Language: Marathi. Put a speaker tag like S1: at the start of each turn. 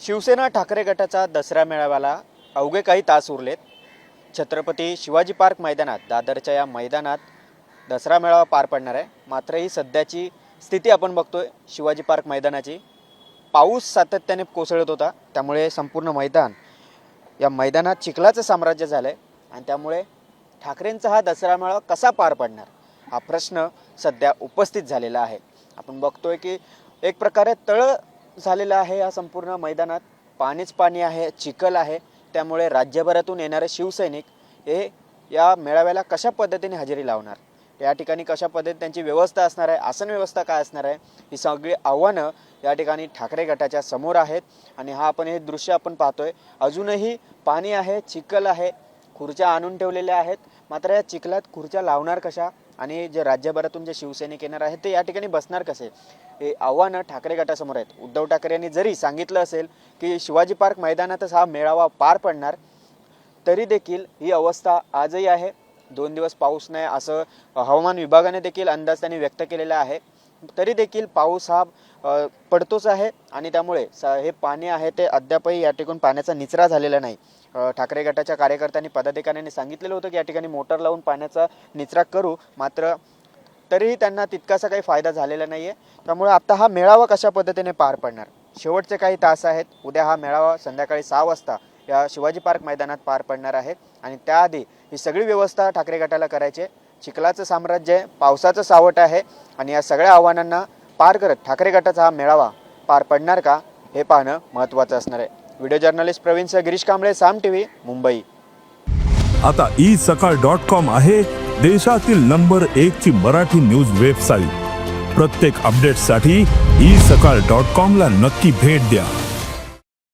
S1: शिवसेना ठाकरे गटाचा दसरा मेळाव्याला अवघे काही तास उरलेत. छत्रपती शिवाजी पार्क मैदानात दादरच्या या मैदानात दसरा मेळावा पार पडणार आहे. मात्र ही सध्याची स्थिती आपण बघतोय. शिवाजी पार्क मैदानाची. पाऊस सातत्याने कोसळत होता. त्यामुळे संपूर्ण मैदान या मैदानात चिखलाचं साम्राज्य झालं आहे आणि त्यामुळे ठाकरेंचा हा दसरा मेळावा कसा पार पडणार? हा प्रश्न सध्या उपस्थित झालेला आहे. आपण बघतोय की एक प्रकारे तळ झालेलं आहे या संपूर्ण मैदानात. पाणीच पाणी आहे चिखल आहे. त्यामुळे राज्यभरातून येणारे शिवसैनिक हे या मेळाव्याला कशा पद्धतीने हजेरी लावणार? या ठिकाणी कशा पद्धतीने त्यांची व्यवस्था असणार आहे? आसन व्यवस्था काय असणार आहे? ही सगळी आव्हानं या ठिकाणी ठाकरे गटाच्या समोर आहेत. आणि हा आपण हे दृश्य आपण पाहतोय. अजूनही पाणी आहे चिखल आहे. खुर्च्या आणून ठेवलेल्या आहेत. मात्र या चिखलात खुर्च्या लावणार कशा आणि जे राज्यभरातून जे शिवसैनिक येणार आहेत ते या ठिकाणी बसणार कसे? हे आव्हानं ठाकरे गटासमोर आहेत. उद्धव ठाकरे यांनी जरी सांगितलं असेल की शिवाजी पार्क मैदानातच हा मेळावा पार पडणार तरी देखील ही अवस्था आजही आहे. दोन दिवस पाऊस नाही असं हवामान विभागाने देखील अंदाज त्यांनी व्यक्त केलेला आहे. तरी देखील पाऊस हा पडतोच आहे आणि त्यामुळे स हे पाणी आहे ते अद्यापही या ठिकाणी पाण्याचा निचरा झालेला नाही. ठाकरे गटाच्या कार्यकर्त्यांनी पदाधिकाऱ्यांनी सांगितलेलं होतं की या ठिकाणी मोटर लावून पाण्याचा निचरा करू. मात्र तरीही त्यांना तितकासा काही फायदा झालेला नाही आहे त्यामुळे आता हा मेळावा कशा पद्धतीने पार पडणार? शेवटचे काही तास आहेत. उद्या हा मेळावा संध्याकाळी सहा वाजता या शिवाजी पार्क मैदानात पार पडणार आहे. आणि त्याआधी ही सगळी व्यवस्था ठाकरे गटाला करायची आहे. चिखलाचं साम्राज्य आहे पावसाचं सावट आहे आणि या सगळ्या आव्हानांना पार करत ठाकरे गटाचा हा मेळावा पार पडणार का हे पाहणं महत्त्वाचं असणार आहे. Video journalist Praveen Girish Kamble Saam TV Mumbai.
S2: आता ई सकाळ डॉट कॉम आहे देशातील नंबर एक ची मराठी न्यूज वेबसाईट. प्रत्येक अपडेटसाठी ई सकाळ डॉट कॉम ला नक्की भेट द्या.